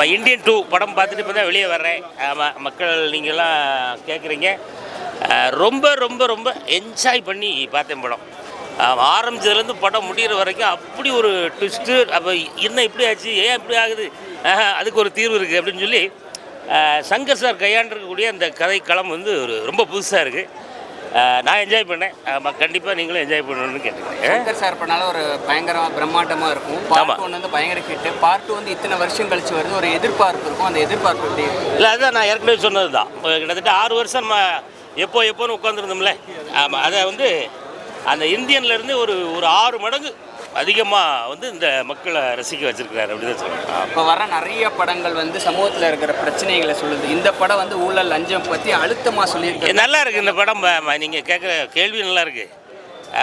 ஆமாம் Indian two படம் பார்த்துட்டு இப்போ தான் வெளியே வர்றேன். ஆமாம் மக்கள் நீங்கள்லாம் கேட்குறீங்க ரொம்ப ரொம்ப ரொம்ப என்ஜாய் பண்ணி பார்த்தேன் படம். ஆரம்பிச்சதுலேருந்து படம் முடிகிற வரைக்கும் அப்படி ஒரு ட்விஸ்ட்டு அப்போ என்ன இப்படி ஆச்சு ஏன் இப்படி ஆகுது? அதுக்கு ஒரு தீர்வு இருக்குது அப்படின்னு சொல்லி சங்கர் சார் கையாண்டிருக்கக்கூடிய அந்த கதை களம் வந்து ஒரு ரொம்ப புதுசாக இருக்குது நான் என்ஜாய் பண்ணேன். ஆமாம் கண்டிப்பாக நீங்களும் என்ஜாய் பண்ணணும்னு கேட்டுக்கிறேன். சார் பண்ணாலும் ஒரு பயங்கரமா பிரம்மாண்டமா இருக்கும். பார்ட் ஒன் வந்து பயங்கர ஹிட் பார்ட் டூ வந்து இத்தனை வருஷம் கழிச்சு வருது. ஒரு எதிர்பார்ப்பு இருக்கும். அந்த எதிர்பார்ப்பு? இல்லை அதுதான் நான் ஏற்கனவே சொன்னது தான் கிட்டத்தட்ட ஆறு வருஷம் நம்ம எப்போ எப்போன்னு உட்காந்துருந்தோம்ல ஆமாம் அதை வந்து அந்த இந்தியன்லேருந்து ஒரு ஒரு ஆறு மடங்கு அதிகமாக வந்து இந்த மக்களை ரசிக்க வச்சிருக்கிறாரு அப்படின்னு தான் சொல்லணும் இப்போ வர நிறைய படங்கள் வந்து சமூகத்தில் இருக்கிற பிரச்சனைகளை சொல்லுது. இந்த படம் வந்து ஊழல் லஞ்சம் பற்றி அழுத்தமாக சொல்லியிருக்கு நல்லா இருக்குது இந்த படம் நீங்கள் கேட்குற கேள்வி நல்லா இருக்குது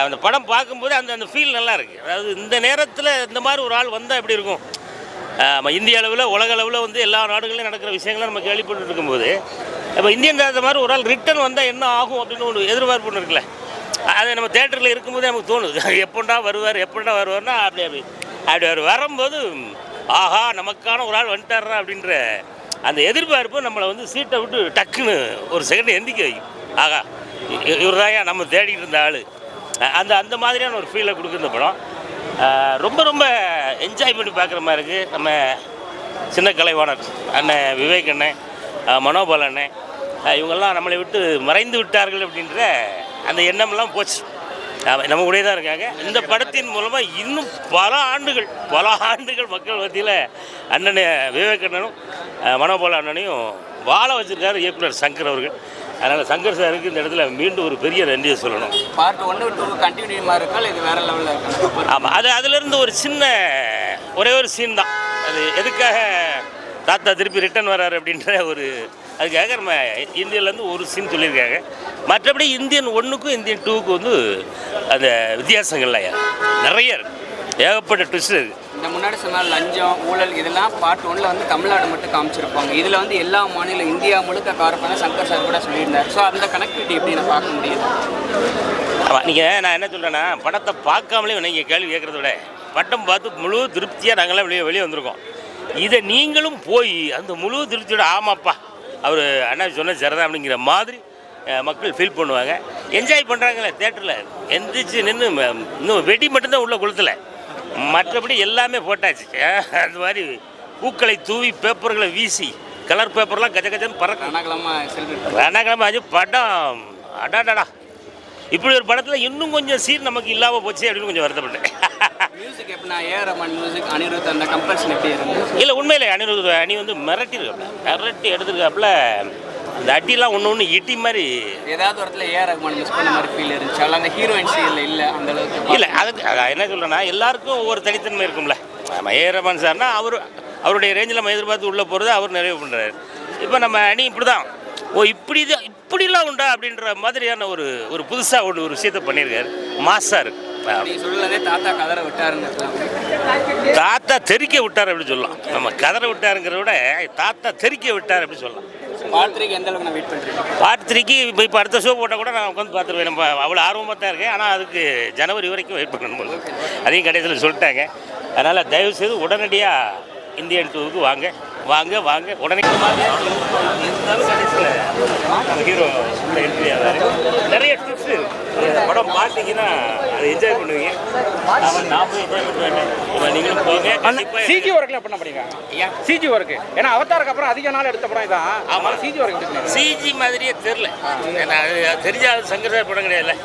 அந்த படம் பார்க்கும்போது அந்த அந்த ஃபீல் நல்லா இருக்குது அதாவது இந்த நேரத்தில் இந்த மாதிரி ஒரு ஆள் வந்தால் எப்படி இருக்கும்? ஆமா, இந்திய அளவில் உலக அளவில் வந்து எல்லா நாடுகளிலும் நடக்கிற விஷயங்களை நம்ம கேள்விப்பட்டு இருக்கும்போது இப்போ இந்தியன் மாதிரி ஒரு ஆள் ரிட்டர்ன் வந்தால் என்ன ஆகும் அப்படின்னு ஒரு எதிர்பார்ப்பு ஒன்று இருக்குல்ல? அது நம்ம தேட்டரில் இருக்கும்போதே நமக்கு தோணுது. எப்படா வருவார் எப்படா வருவார்னா அப்படி அப்படி அப்படி அவர் வரும்போது ஆஹா நமக்கான ஒரு ஆள் வந்துட்டாரா அப்படின்ற அந்த எதிர்பார்ப்பு நம்மளை வந்து சீட்டை விட்டு டக்குன்னு ஒரு செகண்ட் எந்திக்க வைக்கும். ஆகா இவர் தான் நம்ம தேடிட்டு இருந்த ஆள். அந்த அந்த மாதிரியான ஒரு ஃபீலை கொடுக்குற இந்த படம். ரொம்ப ரொம்ப என்ஜாய் பண்ணி பார்க்குற மாதிரி இருக்குது நம்ம சின்ன கலைவாணர் அண்ணன் விவேக் அண்ணன் அஹ் மனோபால் அண்ணன் இவங்கெல்லாம் நம்மளை விட்டு மறைந்து விட்டார்கள் அப்படின்ற அந்த எண்ணமெல்லாம் போச்சு. நம்ம கூட தான் இருக்காங்க. இந்த படத்தின் மூலமாக இன்னும் பல ஆண்டுகள் பல ஆண்டுகள் மக்கள் மத்தியில் அண்ணனை விவேக் அண்ணனும் அஹ் மனோபால் அண்ணனையும் வாழ வச்சிருக்காரு இயக்குனர் சங்கர் அவர்கள். அதனால் சங்கர் சாருக்கு இந்த இடத்துல மீண்டும் ஒரு பெரிய நன்றியை சொல்லணும். பார்ட் ஒன்று டூ கண்டினியூ மாதிரி இருக்கா? இல்லை இது வேற லெவலில் இருக்கு? ஆமாம் அது அதுலேருந்து ஒரு சின்ன ஒரே ஒரு சீன் தான். அது எதுக்காக தாத்தா திருப்பி ரிட்டர்ன் வராரு அப்படின்ற ஒரு அதுக்காக நம்ம இந்தியாவிலேருந்து ஒரு சீன் சொல்லியிருக்காங்க. மற்றபடி இந்தியன் ஒன்றுக்கும் இந்தியன் டூக்கும் வந்து அந்த வித்தியாசங்கள்லாம் நிறைய இருக்குது ஏகப்பட்ட ட்விஸ்ட் இருக்குது இந்த முன்னாடி சொன்ன லஞ்சம் ஊழல் இதெல்லாம் பார்ட் ஒன்ல வந்து தமிழ்நாடு மட்டும் காமிச்சிருப்பாங்க. இதில் வந்து எல்லா மாநிலம் இந்தியா முழுக்க கவர் பண்ண சங்கர் சார் கூட சொல்லியிருந்தார். ஸோ அந்த கனெக்டிவிட்டி எப்படி நான் பார்க்க முடியுது? ஆமாம் நீங்கள் நான் என்ன சொல்கிறேன்னா படத்தை பார்க்காமலே நீங்கள் கேள்வி கேட்குறத விட படம் பார்த்து முழு திருப்தியாக நாங்களாம் வெளியே வெளியே வந்திருக்கோம். இதை நீங்களும் போய் அந்த முழு திருப்தியோட ஆமாப்பா அவர் அண்ணா சொன்ன சரிதான் அப்படிங்கிற மாதிரி மக்கள் ஃபீல் பண்ணுவாங்க. என்ஜாய் பண்ணுறாங்களே தேட்டரில் எந்திரிச்சு நின்று இன்னும் வெடி மட்டும்தான் உள்ள கொளுத்தல. மற்றபடி எல்லாமே போட்டாச்சு. அந்த மாதிரி பூக்களை தூவி பேப்பர்களை வீசி கலர் பேப்பர்லாம் கஜ கஜன்னு செல்வி ரணக்கிழமை ஆச்சு படம். அடாடா இப்படி ஒரு படத்தில் இன்னும் கொஞ்சம் சீன் நமக்கு இல்லாமல் போச்சு அப்படின்னு கொஞ்சம் வருத்தப்பட்டேன். மியூசிக் எப்படின்னா ஏ ரமன் மியூசிக் அனிருத் அந்த கம்பல்ஷன் எப்படி இருந்து இல்லை உண்மையிலே அனிருத் அணி வந்து மிரட்டிருக்காப்புல மிரட்டி எடுத்துருக்காப்புல அந்த அடிலாம் ஒன்று ஒன்று இட்டி மாதிரி. ஏதாவது ஒரு இடத்துல ஏ ரஹ்மான் மிஸ் பண்ண மாதிரி ஃபீல் இருந்துச்சு. அதில் அந்த ஹீரோயின் சீரியல் இல்லை அந்த அளவுக்கு இல்லை அதுக்கு அதான் என்ன சொல்கிறேன்னா எல்லாருக்கும் ஒவ்வொரு தனித்தன்மை இருக்கும்ல. நம்ம ஏ ரமான் சார்னா அவர் அவருடைய ரேஞ்சில் நம்ம எதிர்பார்த்து உள்ளே போகிறது அவர் நிறைவு பண்ணுறாரு இப்போ நம்ம அணி இப்படி தான் ஓ இப்படி தான் இப்படிலாம் உண்டா அப்படின்ற மாதிரியான ஒரு ஒரு புதுசாக ஒன்று ஒரு விஷயத்தை பண்ணியிருக்காரு. மாசாக இருக்கு சொல்லதே தாத்தா கதற இருக்கலாம் தாத்தா தெறிக்க விட்டார் அப்படின்னு சொல்லலாம். நம்ம கதற விட்டாருங்கிறத விட தாத்தா தெறிக்க விட்டார் அப்படின்னு சொல்லலாம். பார்த்துருக்கு எந்த அளவுக்கு நான் வெயிட் பண்ணுறேன் பார்ட் த்ரீக்கு இப்போ இப்போ அடுத்த ஷோ போட்டால் கூட நான் உட்காந்து பார்த்துருவேன். நம்ம அவ்வளோ ஆர்வமாக தான் இருக்கேன். ஆனால் அதுக்கு ஜனவரி வரைக்கும் வெயிட் பண்ணணும். அதையும் கடைசியில் சொல்லிட்டாங்க. அதனால் தயவு செய்து உடனடியாக இந்தியன் டூவுக்கு வாங்க. வாங்க வாங்க. உடனே ஹீரோ என்ட்ரி ஆகிறாரு நிறைய டிப்ஸ் படம் பார்த்தீங்கன்னா அதை என்ஜாய் பண்ணுவீங்க. நான் போய் என்ஜாய் பண்ணுவேன். நீங்களும் போங்க. சிஜி ஒர்க்ல பண்ண பண்ணிருக்காங்க ஐயா. சிஜி ஒர்க் ஏன்னா அவதாருக்கு அப்புறம் அதிக நாள் எடுத்த படம் இதான். ஆமா. சிஜி ஒர்க் சிஜி மாதிரியே தெரில ஏன்னா அது அது தெரிஞ்ச ஆள் சங்கர் சார் படம் கிடையாதுல்ல.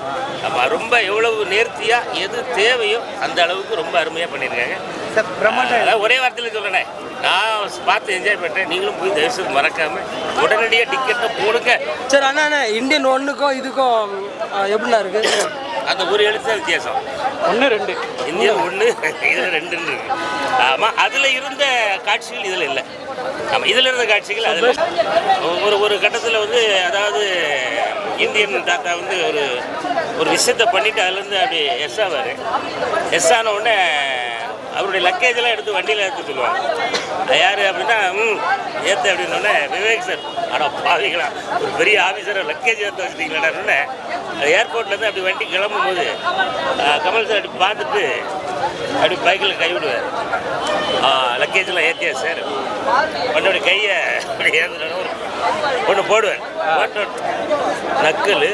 அப்போ ரொம்ப எவ்வளவு நேர்த்தியாக எது தேவையோ அந்த அளவுக்கு ரொம்ப அருமையாக பண்ணியிருக்காங்க. அதான் ஒரே வார்த்தையில் சொல்கிறேனே நான் பார்த்து என்ஜாய் பண்ணுறேன் நீங்களும் போய் தயவுசெய்து மறக்காமல் உடனடியாக டிக்கெட்டை போடுங்க. சரி அண்ணா அண்ணா இந்தியன் ஒன்றுக்கும் இதுக்கும் எப்படிண்ணா இருக்கு? அந்த ஒரு எழுத்து வித்தியாசம். ஒன்று ரெண்டு. இந்தியா ஒன்று இதில் ரெண்டுன்னு இருக்கு. ஆமாம் அதில் இருந்த காட்சிகள் இதில் இல்லை. ஆமாம் இதில் இருந்த காட்சிகள் அதில் ஒரு ஒரு கட்டத்தில் வந்து அதாவது இந்தியன் தாத்தா வந்து ஒரு ஒரு விஷயத்தை பண்ணிவிட்டு அதுலேருந்து அப்படி எஸ் ஆவார். எஸ் ஆன உடனே அவருடைய லக்கேஜ் எல்லாம் எடுத்து வண்டியில் எடுத்து சொல்லுவாங்க யார் அப்படின்னா ம் ஏற்று அப்படின்னு விவேக் சார் ஆனால் பாவிங்களா ஒரு பெரிய ஆஃபீஸரை லக்கேஜ் எடுத்து வச்சுட்டீங்களான்னு ஏர்போர்ட்லேருந்து அப்படி வண்டி கிளம்பும் போது கமல் சார் அப்படி பார்த்துட்டு அப்படி பைக்கில் கை விடுவார். லக்கேஜெலாம் ஏற்றியா சார். உன்னோட கையை அப்படி ஏந்தணும் ஒன்று போடுவேன். போட்டு நக்கல்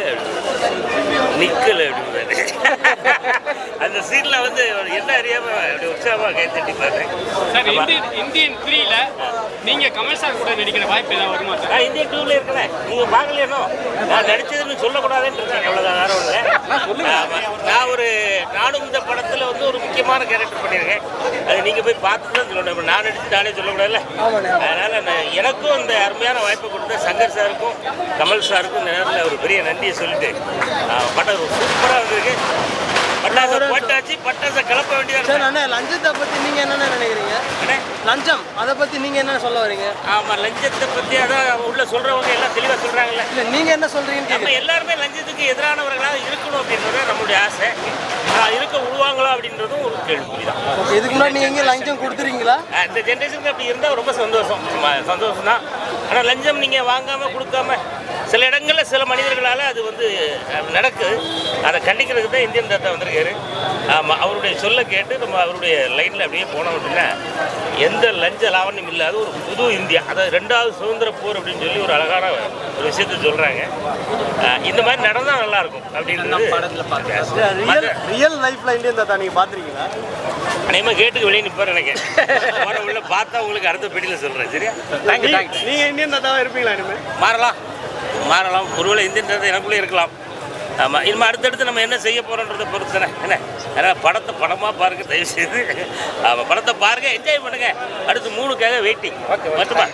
நிக்கல் அப்படின்னு அந்த சீனில் வந்து என்ன அறியாமல் அப்படி உற்சாகமாக கை தட்டி பார்த்தேன் சார் இந்தியன் இந்தியன் த்ரீல நீங்க கமல் சார் கூட நடிக்கிற வாய்ப்பு ஏதாவது வருமா சார் நான் இந்திய டூவில் இருக்கிறேன் நீங்கள் பார்க்கலையோ நான் நடிச்சதுன்னு சொல்லக்கூடாதுன்னு இருக்கேன் அவ்வளோதான் வேற ஒன்று. நான் ஒரு நானும் இந்த படத்தில் வந்து ஒரு முக்கியமான கேரக்டர் பண்ணியிருக்கேன். அது நீங்கள் போய் பார்த்து தான் சொல்லணும் நான் நடிச்சு நானே சொல்லக்கூடாதுல்ல? அதனால் நான் எனக்கும் இந்த அருமையான வாய்ப்பை கொடுத்த சங்கர் சாருக்கும் கமல் சாருக்கும் இந்த நேரத்தில் ஒரு பெரிய நன்றியை சொல்லிட்டு படம் சூப்பராக வந்திருக்கு. பட்டாசை போட்டாச்சு பட்டாசை கிளப்ப வேண்டியதாக சரி அண்ணே லஞ்சத்தை பற்றி நீங்கள் என்னென்ன நினைக்கிறீங்க? லஞ்சம் அதை பற்றி நீங்கள் என்ன சொல்ல வரீங்க? ஆமாம் லஞ்சத்தை பற்றி அதான் உள்ள சொல்கிறவங்க எல்லாம் தெளிவாக சொல்கிறாங்கல்ல இல்லை நீங்கள் என்ன சொல்கிறீங்கன்னு நம்ம எல்லாருமே லஞ்சத்துக்கு எதிரானவர்களாக இருக்கணும் அப்படின்றது நம்மளுடைய ஆசை. இருக்க உருவாங்களா அப்படின்றதும் ஒரு கேள்விக்குறிதான். ஓகே இதுக்கு முன்னாடி நீங்கள் எங்கேயும் லஞ்சம் கொடுத்துறீங்களா இந்த ஜென்ரேஷனுக்கு அப்படி இருந்தால் ரொம்ப சந்தோஷம். சந்தோஷம் தான் ஆனால் லஞ்சம் நீங்கள் வாங்காமல் கொடுக்காம சில இடங்களில் சில மனிதர்களால் அது வந்து நடக்குது. அதை கண்டிக்கிறதுக்கு தான் இந்தியன் தாத்தா வந்திருக்காரு. ஆமாம் அவருடைய சொல்ல கேட்டு நம்ம அவருடைய லைனில் அப்படியே போனோம் அப்படின்னா எந்த லஞ்ச லாவண்யம் இல்லாத ஒரு புது இந்தியா அதாவது ரெண்டாவது சுதந்திர போர் அப்படின்னு சொல்லி ஒரு அழகான ஒரு விஷயத்தை சொல்கிறாங்க இந்த மாதிரி நடந்தால் நல்லாயிருக்கும் அப்படின்றது படத்தில் ரியல் ரியல் லைஃப்பில் இந்தியன் தாத்தா நீங்கள் பார்த்துருக்கீங்களா? அநேகமாக கேட்டுக்கு வெளியே நிற்பார் எனக்கு. போற உள்ள பார்த்தா உங்களுக்கு அடுத்த பெட்டியில் சொல்கிறேன் சரியா? நீங்கள் இந்தியன் தாத்தாவாக இருப்பீங்களா இனிமேல் மாறலாம். மாறலாம். ஒருவேளை இந்தியன்றது எனக்குள்ளே இருக்கலாம். ஆமாம் இனிமேல் அடுத்தடுத்து நம்ம என்ன செய்ய போகிறோன்றதை பொறுத்து தானே. என்ன? அதனால் படத்தை படமாக பாருங்க தயவு செய்து ஆமாம் படத்தை பாருங்க என்ஜாய் பண்ணுங்க. அடுத்து மூணுக்காக வெயிட்டிங் மட்டுமா?